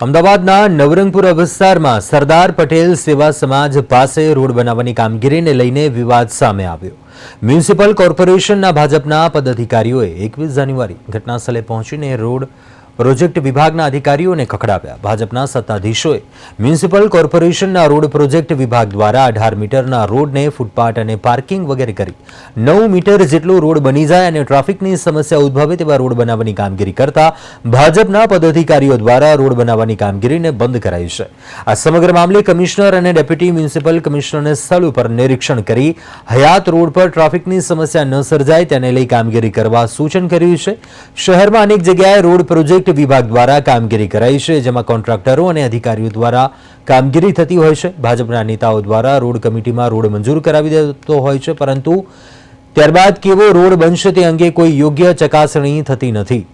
અમદાવાદના નવરંગપુર વિસ્તારમાં સરદાર પટેલ સેવા સમાજ પાસે રોડ બનાવવાની કામગીરીને લઈને વિવાદ સામે આવ્યો. મ્યુનિસિપલ કોર્પોરેશનના ભાજપના પદાધિકારીઓએ એકવીસ જાન્યુઆરી ઘટનાસ્થળે પહોંચીને રોડ પ્રોજેક્ટ વિભાગના અધિકારીઓને ખખડાવ્યા. ભાજપના સત્તાધીશોએ મ્યુનિસિપલ કોર્પોરેશનના રોડ પ્રોજેક્ટ વિભાગ દ્વારા અઢાર મીટરના રોડને ફૂટપાથ અને પાર્કિંગ વગેરે કરી નવ મીટર જેટલો રોડ બની જાય અને ટ્રાફિકની સમસ્યા ઉદ્ભવે તેવા રોડ બનાવવાની કામગીરી કરતા ભાજપના પદાધિકારીઓ દ્વારા રોડ બનાવવાની કામગીરીને બંધ કરાઈ છે. આ સમગ્ર મામલે કમિશનર અને ડેપ્યુટી મ્યુનિસિપલ કમિશનરને સ્થળ ઉપર નિરીક્ષણ કરી હયાત રોડ પર ટ્રાફિકની સમસ્યા ન સર્જાય તેને લઈ કામગીરી કરવા સૂચન કર્યું છે. શહેરમાં અનેક જગ્યાએ રોડ પ્રોજેક્ટ વિભાગ દ્વારા કામગીરી કરાઈ છે, જેમાં કોન્ટ્રાક્ટરો અને અધિકારીઓ દ્વારા કામગીરી થતી હોય છે. ભાજપના નેતાઓ દ્વારા રોડ કમિટીમાં રોડ મંજૂર કરાવી દેતો હોય છે, પરંતુ ત્યારબાદ કેવો રોડ બનશે તે અંગે કોઈ યોગ્ય ચકાસણી થતી નથી.